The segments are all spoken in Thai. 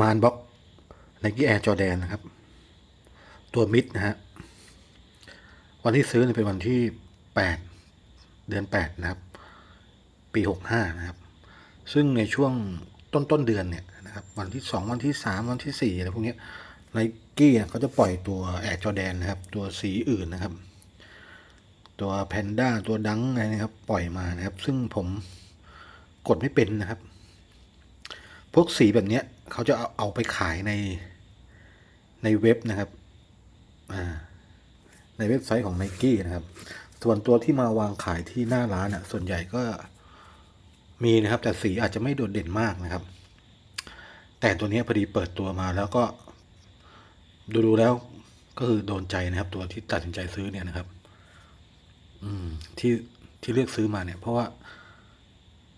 มานบ็อกไนกี้แอร์จอแดนนะครับ ตัวมิดนะฮะวันที่ซื้อเป็นวันที่แปดเดือนแปดนะครับ ปีหกห้านะครับ ซึ่งในช่วงต้นต้นเดือนเนี่ยนะครับวันที่สองวันที่สามวันที่สี่อะไรพวกนี้ไนกี้เขาจะปล่อยตัวแอร์จอแดนนะครับ ตัวสีอื่นนะครับ ตัวแพนด้าตัวดังอะไรนะครับ ปล่อยมานะครับ ซึ่งผมกดไม่เป็นนะครับ พวกสีแบบเนี้ยเขาจะเอาเอาไปขายในในเว็บนะครับในเว็บไซต์ของ n i กี้นะครับ ส่วนตัวที่มาวางขายที่หน้าร้านอะส่วนใหญ่ก็มีนะครับ แต่สีอาจจะไม่โดดเด่นมากนะครับ แต่ตัวนี้พอดีเปิดตัวมาแล้วก็ดูดูๆแล้วก็คือโดนใจนะครับ ตัวที่ตัดสินใจซื้อเนี่ยนะครับ อืมที่ที่เลือกซื้อมาเนี่ย เพราะว่า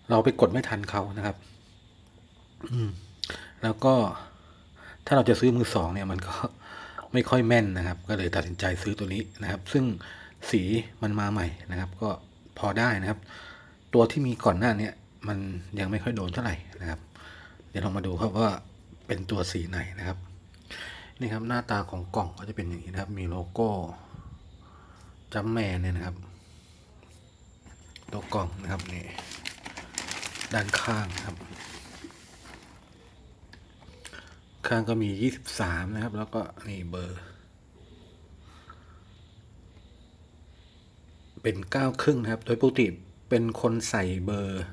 เราไปกดไม่ทันเขานะครับ แล้วก็ถ้าเราจะซื้อมือสองเนี่ยมันก็ไม่ค่อยแม่นนะครับ ก็เลยตัดสินใจซื้อตัวนี้นะครับ ซึ่งสีมันมาใหม่นะครับ ก็พอได้นะครับ ตัวที่มีก่อนหน้าเนี้มันยังไม่ค่อยโดนเท่าไหร่นะครับ เดี๋ยวลองมาดูครับว่าเป็นตัวสีไหนนะครับนี่ครับหน้าตาของกล่องก็จะเป็นอย่างนี้นะครับ มีโลโก้จัมแมนเนี่ยนะครับ ตัวกล่องนะครับนี่ด้านข้างครับ ข้างก็มียี่สิบสามนะครับ แล้วก็นี่เบอร์ เป็นเก้าครึ่งนะครับ โดยปกติเป็นคนใส่เบอร์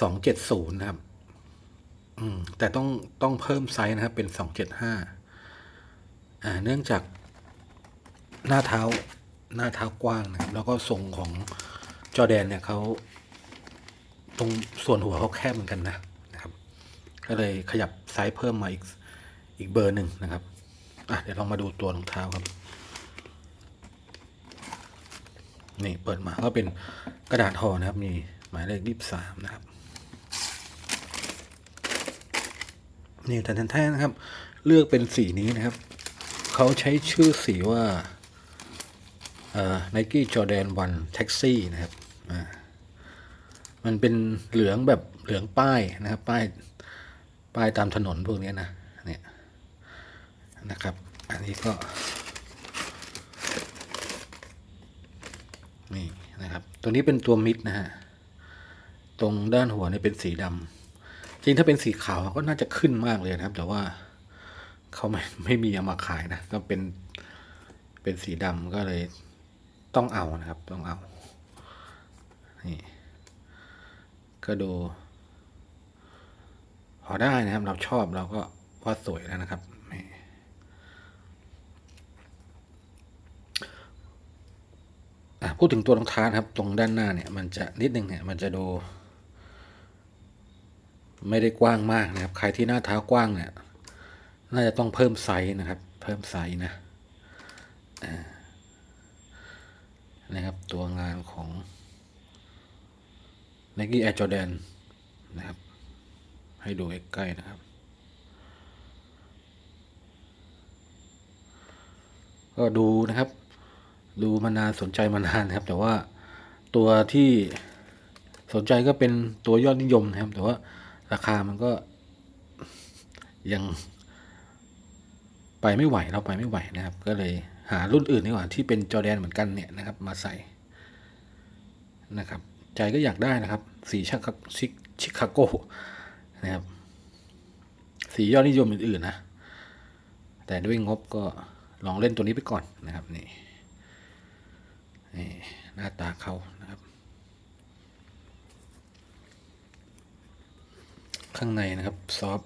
สองเจ็ดศูนย์นะครับ อืม แต่ต้องต้องเพิ่มไซส์นะครับ เป็นสองเจ็ดห้าอ่า เนื่องจากหน้าเท้าหน้าเท้ากว้างนะครับ แล้วก็ทรงของจอแดนเนี่ยเขาตรงส่วนหัวเขาแคบเหมือนกันนะ ก็เลยขยับไซส์เพิ่มมาอีกอีกเบอร์หนึ่งนะครับอะเดี๋ยวลองมาดูตัวรองเท้าครับ นี่เปิดมาก็เป็นกระดาษห่อนะครับ มีหมายเลขยี่สามนะครับ นี่แทนแท้ๆนะครับ เลือกเป็นสีนี้นะครับ เขาใช้ชื่อสีว่าเอ่อ Nike Jordan 1 Taxi นะครับ มันเป็นเหลืองแบบเหลืองป้ายนะครับ ป้าย ป้ายตามถนนพวกนี้นะเนี่ยนะครับ อันนี้ก็ นี่นะครับ ตัวนี้เป็นตัวมิดนะฮะ ตรงด้านหัวเนี่ยเป็นสีดำจริงถ้าเป็นสีขาวก็น่าจะขึ้นมากเลยนะครับ แต่ว่าเขาไม่ไม่มีเอามาขายนะ ก็เป็นเป็นสีดำก็เลยต้องเอานะครับ ต้องเอา นี่ ก็ดู พอได้นะครับ เราชอบเราก็ว่าสวยแล้วนะครับ พูดถึงตัวรองเท้าครับ ตรงด้านหน้าเนี่ย มันจะนิดนึงเนี่ย มันจะดู ไม่ได้กว้างมากนะครับ ใครที่หน้าเท้ากว้างเนี่ย น่าจะต้องเพิ่มไซส์นะครับ เพิ่มไซส์นะนะครับ ตัวงานของ Nike Air Jordan นะครับ ให้ดูใกล้ๆนะครับ ก็ดูนะครับ ดูมานานสนใจมานานนะครับ แต่ว่าตัวที่สนใจก็เป็นตัวยอดนิยมนะครับ แต่ว่าราคามันก็ยังไปไม่ไหวเราไปไม่ไหวนะครับ ก็เลยหารุ่นอื่นดีกว่าที่เป็นจอแดนเหมือนกันเนี่ยนะครับมาใส่นะครับ ใจก็อยากได้นะครับ สีชิคาชิชิคาโก นะครับ สียอดนิยมอื่นๆนะ แต่ด้วยงบก็ลองเล่นตัวนี้ไปก่อนนะครับนี่นี่หน้าตาเขานะครับ ข้างในนะครับซอฟ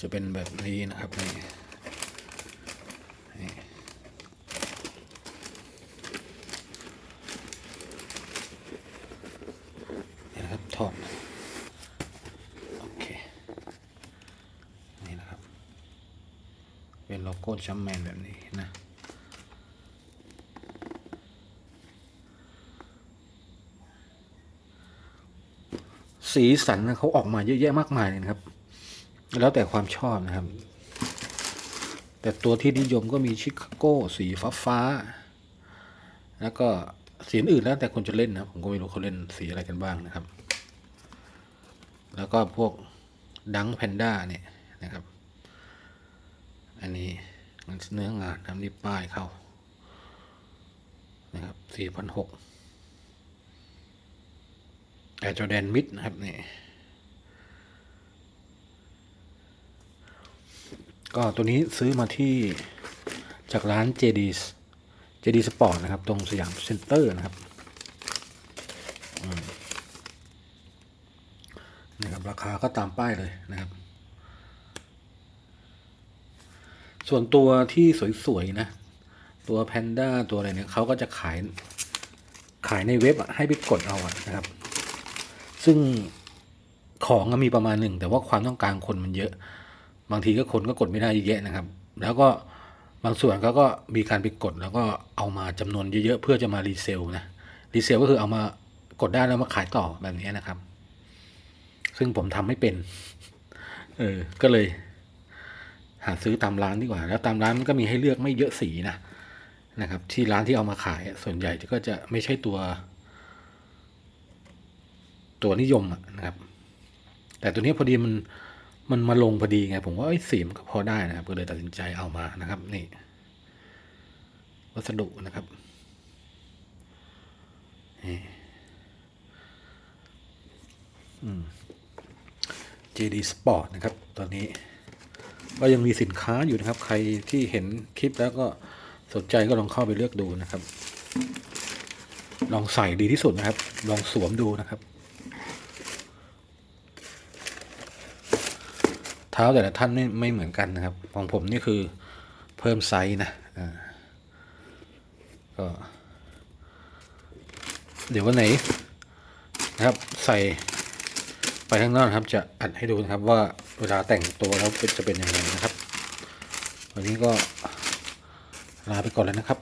จะเป็นแบบนี้นะครับนี่นี่นะครับถอดโอเค นี่นะครับ เป็นโลโก้จัมแมนแบบนี้นะสีสันนะเขาออกมาเยอะแยะมากมายเลยครับ แล้วแต่ความชอบนะครับ แต่ตัวที่นิยมก็มีชิคาโก้ สีฟ้าฟ้า แล้วก็สีอื่นแล้วแต่คนจะเล่นนะ ผมก็ไม่รู้เขาเล่นสีอะไรกันบ้างนะครับ แล้วก็พวกดังแพนด้าเนี่ยนะครับ อันนี้มันเนื้องานทำนี่ป้ายเข้านะครับสี่พันหกแอร์จอแดนมิดนะครับนี่ก็ตัวนี้ซื้อมาที่จากร้าน JD JD Sport นะครับ ตรงสยามเซ็นเตอร์นะครับนะครับ ราคาก็ตามป้ายเลยนะครับ ส่วนตัวที่สวยๆนะ ตัวแพนด้าตัวอะไรเนี่ยเขาก็จะขายขายในเว็บอะให้ไปกดเอาอะนะครับ ซึ่งของมีประมาณหนึ่ง แต่ว่าความต้องการคนมันเยอะ บางทีก็คนก็กดไม่ได้เยอะนะครับ แล้วก็บางส่วนเขาก็มีการไปกดแล้วก็เอามาจำนวนเยอะๆเพื่อจะมารีเซลนะรีเซลก็คือเอามากดได้แล้วมาขายต่อแบบนี้นะครับ ซึ่งผมทำไม่เป็น เออ ก็เลย หาซื้อตามร้านดีกว่า แล้วตามร้านมันก็มีให้เลือกไม่เยอะสีนะนะครับ ที่ร้านที่เอามาขายส่วนใหญ่ก็จะไม่ใช่ตัว ตัวนิยมนะครับ แต่ตัวนี้พอดีมันมันมาลงพอดีไง ผมว่าเอ้สีมันก็พอได้นะครับ ก็เลยตัดสินใจเอามานะครับ นี่ วัสดุนะครับนี่อืม JD Sport นะครับ ตอนนี้ ก็ยังมีสินค้าอยู่นะครับ ใครที่เห็นคลิปแล้วก็สนใจก็ลองเข้าไปเลือกดูนะครับ ลองใส่ดีที่สุดนะครับ ลองสวมดูนะครับ เท้าแต่ละท่านไม่ไม่เหมือนกันนะครับ ของผมนี่คือเพิ่มไซส์นะก็เดี๋ยววันไหนนะครับ ใส่ ไปข้างนอกนครับจะอัดให้ดูนะครับว่าเวลาแต่งตัวแล้วจะเป็นยังไงนะครับ วันนี้ก็ลาไปก่อนแล้วนะครับ